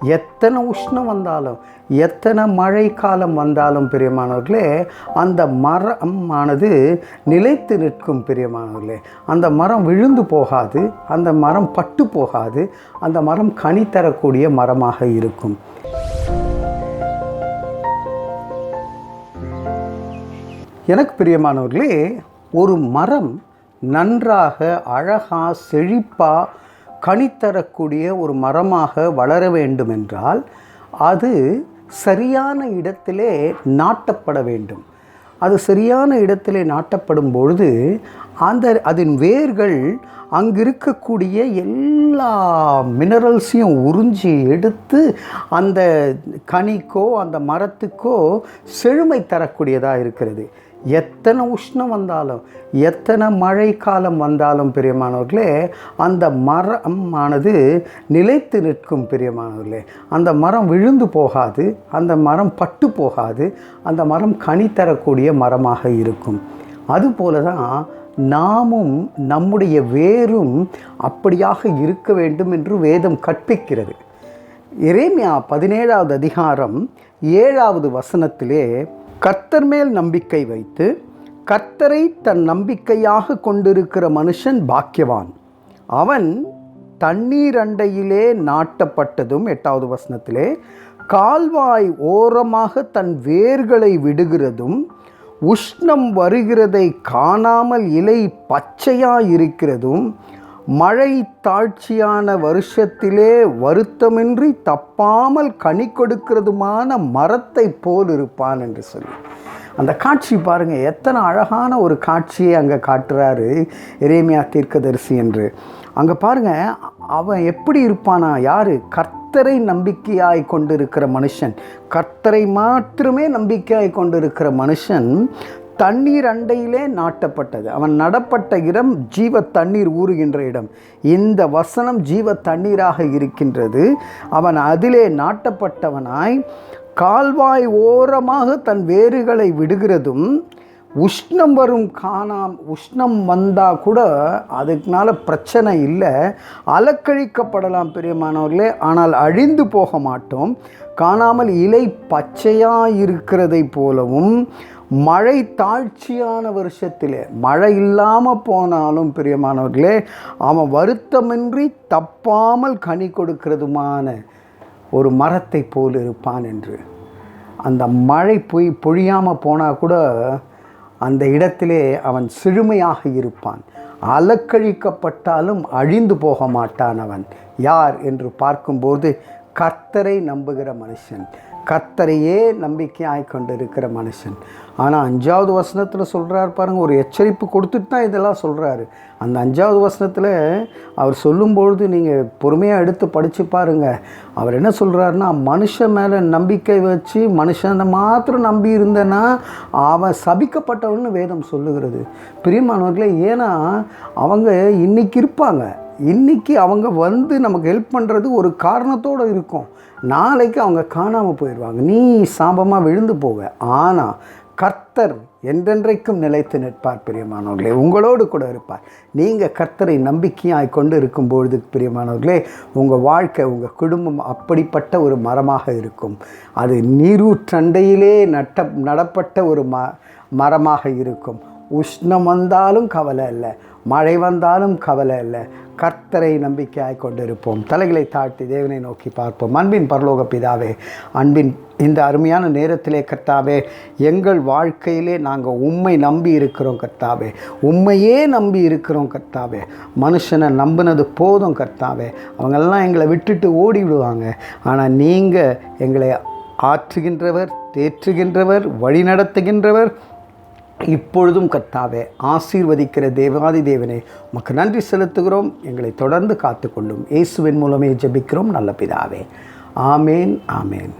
எத்தனை உஷ்ணம் வந்தாலும் எத்தனை மழை காலம் வந்தாலும் பிரியமானவர்களே அந்த மரமானது நிலைத்து நிற்கும் பிரியமானவர்களே. அந்த மரம் விழுந்து போகாது அந்த மரம் பட்டு போகாது அந்த மரம் கனி தரக்கூடிய மரமாக இருக்கும். எனக்கு பிரியமானவர்களே ஒரு மரம் நன்றாக அழகா செழிப்பாக கனித்தரக்கூடிய ஒரு மரமாக வளர வேண்டும் என்றால் அது சரியான இடத்திலே நாட்டப்பட வேண்டும். அது சரியான இடத்திலே நாட்டப்படும் பொழுது அந்த அதன் வேர்கள் அங்கு இருக்கக்கூடிய எல்லா மினரல்ஸையும் உறிஞ்சி எடுத்து அந்த கனிக்கோ அந்த மரத்துக்கோ செழுமை தரக்கூடியதாக இருக்கிறது. எத்தனை உஷ்ணம் வந்தாலும் எத்தனை மழை காலம் வந்தாலும் பிரியமானவர்களே அந்த மரமானது நிலைத்து நிற்கும் பிரியமானவர்களே. அந்த மரம் விழுந்து போகாது அந்த மரம் பட்டு போகாது அந்த மரம் கனி தரக்கூடிய மரமாக இருக்கும். அதுபோல தான் நாமும் நம்முடைய வேரும் அப்படியாக இருக்க வேண்டும் என்று வேதம் கற்பிக்கிறது. இறைமையா பதினேழாவது அதிகாரம் ஏழாவது வசனத்திலே கர்த்தர் மேல் நம்பிக்கை வைத்து கர்த்தரை தன் நம்பிக்கையாக கொண்டிருக்கிற மனுஷன் பாக்கியவான். அவன் தண்ணீர் அண்டையிலே நாட்டப்பட்டதும் எட்டாவது வசனத்திலே கால்வாய் ஓரமாக தன் வேர்களை விடுகிறதும் உஷ்ணம் வருகிறதை காணாமல் இலை பச்சையாக இருக்கிறதும் மழை தாழ்ச்சியான வருஷத்திலே வருத்தமின்றி தப்பாமல் கனி கொடுக்கிறதுமான மரத்தை போல் இருப்பான் என்று சொல்லி. அந்த காட்சி பாருங்கள் எத்தனை அழகான ஒரு காட்சியை அங்கே காட்டுறாரு எரேமியா தீர்க்கதரிசி என்று. அங்கே பாருங்க அவன் எப்படி இருப்பானா? யார்? கர்த்தரை நம்பிக்கையாய் கொண்டிருக்கிற மனுஷன். கர்த்தரை மாத்திரமே நம்பிக்கையாய் கொண்டிருக்கிற மனுஷன் தண்ணீர் அண்டையிலே நாட்டப்பட்டது. அவன் நடப்பட்ட இடம் ஜீவ தண்ணீர் ஊறுகின்ற இடம். இந்த வசனம் ஜீவ தண்ணீராக இருக்கின்றது. அவன் அதிலே நாட்டப்பட்டவனாய் கால்வாய் ஓரமாக தன் வேறுகளை விடுகிறதும் உஷ்ணம் வரும் காணாம் உஷ்ணம் வந்தால் கூட அதுக்குனால பிரச்சனை இல்லை. அலக்கழிக்கப்படலாம் பெரியமானவர்களே ஆனால் அழிந்து போக மாட்டோம். காணாமல் இலை பச்சையாக இருக்கிறதை போலவும் மழை தாழ்ச்சியான வருஷத்திலே மழை இல்லாமல் போனாலும் பிரியமானவர்களே அவன் வருத்தமின்றி தப்பாமல் கனி கொடுக்கிறதுமான ஒரு மரத்தை போல் இருப்பான் என்று. அந்த மழை பொய் பொழியாமல் போனால் கூட அந்த இடத்திலே அவன் சிறுமையாக இருப்பான். அலக்கழிக்கப்பட்டாலும் அழிந்து போக மாட்டான் அவன். யார் என்று பார்க்கும்போது கர்த்தரை நம்புகிற மனுஷன். கர்த்தரையே கொண்டு கொண்டிருக்கிற மனுஷன். ஆனால் அஞ்சாவது வசனத்தில் சொல்கிறார் பாருங்கள் ஒரு எச்சரிப்பு கொடுத்துட்டு தான் இதெல்லாம் சொல்கிறாரு அந்த அஞ்சாவது வசனத்தில் அவர் சொல்லும்பொழுது நீங்கள் பொறுமையாக எடுத்து படித்து பாருங்கள் அவர் என்ன சொல்கிறாருன்னா மனுஷன் மேலே நம்பிக்கை வச்சு மனுஷனை மாத்திரம் நம்பி இருந்தேன்னா அவன் சபிக்கப்பட்டவன்னு வேதம் சொல்லுகிறது. பிரியமானவர்களே ஏன்னா அவங்க இன்றைக்கி இருப்பாங்க. இன்றைக்கி அவங்க வந்து நமக்கு ஹெல்ப் பண்ணுறது ஒரு காரணத்தோடு இருக்கும். நாளைக்கு அவங்க காணாமல் போயிடுவாங்க நீ சாபமாக விழுந்து போவ. ஆனால் கர்த்தர் என்றென்றைக்கும் நிலைத்து நிற்பார் பிரியமானவர்களே. உங்களோடு கூட இருப்பார். நீங்கள் கர்த்தரை நம்பிக்கையாய் கொண்டு இருக்கும் பொழுது பிரியமானவர்களே உங்கள் வாழ்க்கை உங்கள் குடும்பம் அப்படிப்பட்ட ஒரு மரமாக இருக்கும். அது நீரூற்றண்டையிலே நட்ட நடப்பட்ட ஒரு ம மரமாக இருக்கும். உஷ்ணம் வந்தாலும் கவலை இல்லை. மழை வந்தாலும் கவலை இல்லை. கர்த்தரை நம்பிக்கையாய் கொண்டிருப்போம். தலைகளை தாழ்த்தி தேவனை நோக்கி பார்ப்போம். அன்பின் பரலோக பிதாவே அன்பின் இந்த அருமையான நேரத்திலே கர்த்தாவே எங்கள் வாழ்க்கையிலே நாங்கள் உண்மை நம்பி இருக்கிறோம் கர்த்தாவே. உண்மையே நம்பி இருக்கிறோம் கர்த்தாவே. மனுஷனை நம்பினது போதும் கர்த்தாவே. அவங்கெல்லாம் எங்களை விட்டுட்டு ஓடி விடுவாங்க ஆனால் நீங்கள் எங்களை ஆற்றுகின்றவர் தேற்றுகின்றவர் வழி நடத்துகின்றவர் இப்பொழுதும் கர்த்தாவே ஆசீர்வதிக்கிற தேவாதி தேவனே உமக்கு நன்றி செலுத்துகிறோம். எங்களை தொடர்ந்து காத்துக்கொள்ளும். இயேசுவின் மூலமே ஜெபிக்கிறோம். நல்ல பிதாவே. ஆமேன் ஆமேன்.